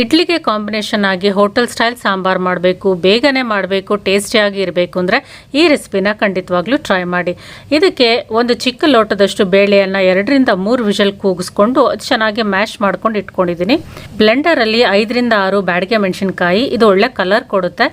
ಇಡ್ಲಿಗೆ ಕಾಂಬಿನೇಷನ್ ಆಗಿ hotel style sambar ಮಾಡಬೇಕು, ಬೇಗನೆ ಮಾಡಬೇಕು ಟೇಸ್ಟಿಯಾಗಿ ಇರಬೇಕು ಅಂದರೆ ಈ ರೆಸಿಪಿನ ಖಂಡಿತವಾಗ್ಲೂ ಟ್ರೈ ಮಾಡಿ. ಇದಕ್ಕೆ ಒಂದು ಚಿಕ್ಕ ಲೋಟದಷ್ಟು ಬೇಳೆಯನ್ನು ಎರಡರಿಂದ ಮೂರು ವಿಷಲ್ ಕೂಗಿಸ್ಕೊಂಡು ಚೆನ್ನಾಗಿ ಮ್ಯಾಶ್ ಮಾಡ್ಕೊಂಡು ಇಟ್ಕೊಂಡಿದ್ದೀನಿ. ಬ್ಲೆಂಡರಲ್ಲಿ ಐದರಿಂದ ಆರು ಬ್ಯಾಡಿಗೆ ಮೆಣಸಿನ್ಕಾಯಿ, ಇದು ಒಳ್ಳೆ ಕಲರ್ ಕೊಡುತ್ತೆ.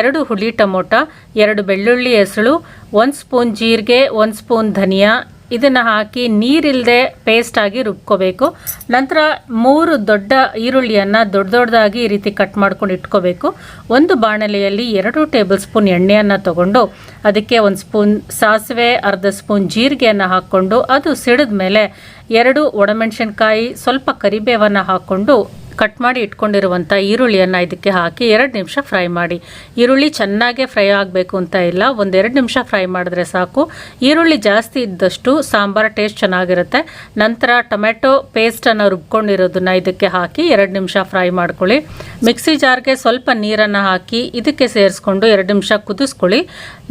ಎರಡು ಹುಳಿ ಟೊಮೊಟೊ, ಎರಡು ಬೆಳ್ಳುಳ್ಳಿ ಹೆಸಳು, ಒಂದು ಸ್ಪೂನ್ ಜೀರಿಗೆ, ಒಂದು ಸ್ಪೂನ್ ಧನಿಯಾ ಇದನ್ನು ಹಾಕಿ ನೀರಿಲ್ಲದೆ ಪೇಸ್ಟ್ ಆಗಿ ರುಬ್ಕೋಬೇಕು. ನಂತರ ಮೂರು ದೊಡ್ಡ ಈರುಳ್ಳಿಯನ್ನು ದೊಡ್ಡ ದೊಡ್ಡದಾಗಿ ಈ ರೀತಿ ಕಟ್ ಮಾಡ್ಕೊಂಡು ಇಟ್ಕೋಬೇಕು. ಒಂದು ಬಾಣಲೆಯಲ್ಲಿ ಎರಡು ಟೇಬಲ್ ಸ್ಪೂನ್ ಎಣ್ಣೆಯನ್ನು ತಗೊಂಡು ಅದಕ್ಕೆ ಒಂದು ಸ್ಪೂನ್ ಸಾಸಿವೆ, ಅರ್ಧ ಸ್ಪೂನ್ ಜೀರಿಗೆಯನ್ನು ಹಾಕ್ಕೊಂಡು ಅದು ಸಿಡಿದ ಮೇಲೆ ಎರಡು ಒಣಮೆಣಸಿನ್ಕಾಯಿ, ಸ್ವಲ್ಪ ಕರಿಬೇವನ್ನು ಹಾಕ್ಕೊಂಡು ಕಟ್ ಮಾಡಿ ಇಟ್ಕೊಂಡಿರುವಂಥ ಈರುಳ್ಳಿಯನ್ನು ಇದಕ್ಕೆ ಹಾಕಿ ಎರಡು ನಿಮಿಷ ಫ್ರೈ ಮಾಡಿ. ಈರುಳ್ಳಿ ಚೆನ್ನಾಗೆ ಫ್ರೈ ಆಗಬೇಕು ಅಂತ ಇಲ್ಲ, ಒಂದೆರಡು ನಿಮಿಷ ಫ್ರೈ ಮಾಡಿದ್ರೆ ಸಾಕು. ಈರುಳ್ಳಿ ಜಾಸ್ತಿ ಇದ್ದಷ್ಟು ಸಾಂಬಾರು ಟೇಸ್ಟ್ ಚೆನ್ನಾಗಿರುತ್ತೆ. ನಂತರ ಟೊಮೆಟೊ ಪೇಸ್ಟನ್ನು ರುಬ್ಕೊಂಡಿರೋದನ್ನು ಇದಕ್ಕೆ ಹಾಕಿ ಎರಡು ನಿಮಿಷ ಫ್ರೈ ಮಾಡ್ಕೊಳ್ಳಿ. ಮಿಕ್ಸಿ ಜಾರ್ಗೆ ಸ್ವಲ್ಪ ನೀರನ್ನು ಹಾಕಿ ಇದಕ್ಕೆ ಸೇರಿಸ್ಕೊಂಡು ಎರಡು ನಿಮಿಷ ಕುದಿಸ್ಕೊಳ್ಳಿ.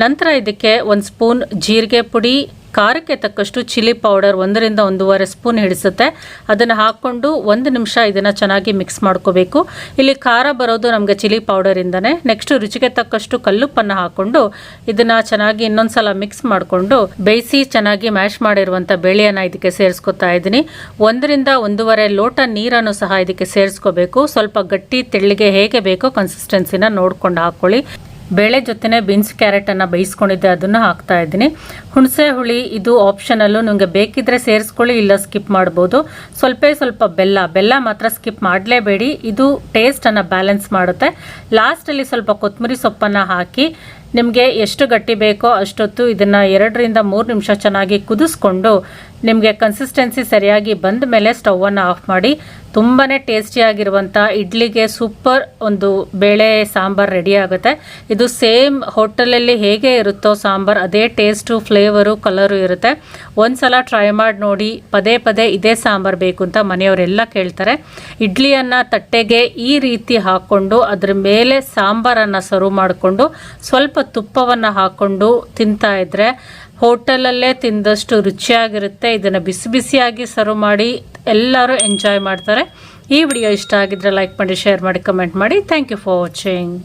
ನಂತರ ಇದಕ್ಕೆ ಒಂದು ಸ್ಪೂನ್ ಜೀರಿಗೆ ಪುಡಿ ಖಾರಕ್ಕೆ ತಕ್ಕಷ್ಟು ಚಿಲ್ಲಿ ಪೌಡರ್ ಒಂದರಿಂದ ಒಂದೂವರೆ ಸ್ಪೂನ್ ಹಿಡಿಸುತ್ತೆ. ಅದನ್ನು ಹಾಕ್ಕೊಂಡು ಒಂದು ನಿಮಿಷ ಇದನ್ನು ಚೆನ್ನಾಗಿ ಮಿಕ್ಸ್ ಮಾಡ್ಕೋಬೇಕು. ಇಲ್ಲಿ ಖಾರ ಬರೋದು ನಮಗೆ ಚಿಲ್ಲಿ ಪೌಡರಿಂದನೇ. ನೆಕ್ಸ್ಟ್ ರುಚಿಗೆ ತಕ್ಕಷ್ಟು ಕಲ್ಲುಪ್ಪನ್ನು ಹಾಕ್ಕೊಂಡು ಇದನ್ನು ಚೆನ್ನಾಗಿ ಇನ್ನೊಂದು ಸಲ ಮಿಕ್ಸ್ ಮಾಡಿಕೊಂಡು ಬೇಯಿಸಿ ಚೆನ್ನಾಗಿ ಮ್ಯಾಶ್ ಮಾಡಿರುವಂಥ ಬೇಳೆಯನ್ನು ಇದಕ್ಕೆ ಸೇರಿಸ್ಕೊತಾ ಇದ್ದೀನಿ. ಒಂದರಿಂದ ಒಂದೂವರೆ ಲೋಟ ನೀರನ್ನು ಸಹ ಇದಕ್ಕೆ ಸೇರಿಸ್ಕೋಬೇಕು. ಸ್ವಲ್ಪ ಗಟ್ಟಿ, ತೆಳ್ಳಿಗೆ ಹೇಗೆ ಬೇಕೋ ಕನ್ಸಿಸ್ಟೆನ್ಸಿನ ನೋಡ್ಕೊಂಡು ಹಾಕ್ಕೊಳ್ಳಿ ಬೇಳೆ ಜೊತೆನೇ ಬೀನ್ಸ್ ಕ್ಯಾರೆಟನ್ನು ಬೇಯಿಸ್ಕೊಂಡಿದ್ದೆ, ಅದನ್ನು ಹಾಕ್ತಾ ಇದ್ದೀನಿ. ಹುಣಸೆ ಹುಳಿ ಇದು ಆಪ್ಷನಲ್ಲು ನಿಮಗೆ ಬೇಕಿದ್ರೆ ಸೇರಿಸ್ಕೊಳ್ಳಿ, ಇಲ್ಲ ಸ್ಕಿಪ್ ಮಾಡ್ಬೋದು. ಸ್ವಲ್ಪ ಸ್ವಲ್ಪ ಬೆಲ್ಲ ಬೆಲ್ಲ ಮಾತ್ರ ಸ್ಕಿಪ್ ಮಾಡಲೇಬೇಡಿ. ಇದು ಟೇಸ್ಟನ್ನು ಬ್ಯಾಲೆನ್ಸ್ ಮಾಡುತ್ತೆ. ಲಾಸ್ಟಲ್ಲಿ ಸ್ವಲ್ಪ ಕೊತ್ತಂಬರಿ ಸೊಪ್ಪನ್ನು ಹಾಕಿ, ನಿಮಗೆ ಎಷ್ಟು ಗಟ್ಟಿ ಬೇಕೋ ಅಷ್ಟೊತ್ತು ಇದನ್ನು ಎರಡರಿಂದ ಮೂರು ನಿಮಿಷ ಚೆನ್ನಾಗಿ ಕುದಿಸ್ಕೊಂಡು ನಿಮಗೆ ಕನ್ಸಿಸ್ಟೆನ್ಸಿ ಸರಿಯಾಗಿ ಬಂದ ಮೇಲೆ ಸ್ಟವನ್ನು ಆಫ್ ಮಾಡಿ ತುಂಬಾ ಟೇಸ್ಟಿಯಾಗಿರುವಂಥ ಇಡ್ಲಿಗೆ ಸೂಪರ್ ಒಂದು ಬೇಳೆ ಸಾಂಬಾರು ರೆಡಿ ಆಗುತ್ತೆ. ಇದು ಸೇಮ್ ಹೋಟೆಲಲ್ಲಿ ಹೇಗೆ ಇರುತ್ತೋ ಸಾಂಬಾರು, ಅದೇ ಟೇಸ್ಟು ಫ್ಲೇವರು ಕಲರು ಇರುತ್ತೆ. ಒಂದು ಸಲ ಟ್ರೈ ಮಾಡಿ ನೋಡಿ, ಪದೇ ಪದೇ ಇದೇ ಸಾಂಬಾರು ಬೇಕು ಅಂತ ಮನೆಯವರೆಲ್ಲ ಕೇಳ್ತಾರೆ. ಇಡ್ಲಿಯನ್ನು ತಟ್ಟೆಗೆ ಈ ರೀತಿ ಹಾಕ್ಕೊಂಡು ಅದ್ರ ಮೇಲೆ ಸಾಂಬಾರನ್ನು ಸರ್ವ್ ಮಾಡಿಕೊಂಡು, ಸ್ವಲ್ಪ ತುಪ್ಪವನ್ನು ಹಾಕ್ಕೊಂಡು ತಿಂತಾ ಇದ್ದರೆ ಹೋಟೆಲಲ್ಲೇ ತಿಂದಷ್ಟು ರುಚಿಯಾಗಿರುತ್ತೆ. ಇದನ್ನು ಬಿಸಿ ಬಿಸಿಯಾಗಿ ಸರ್ವ್ ಮಾಡಿ ಎಲ್ಲರೂ ಎಂಜಾಯ್ ಮಾಡ್ತಾರೆ. ಈ ವಿಡಿಯೋ ಇಷ್ಟ ಆಗಿದ್ರೆ ಲೈಕ್ ಮಾಡಿ, ಶೇರ್ ಮಾಡಿ, ಕಮೆಂಟ್ ಮಾಡಿ. Thank you for watching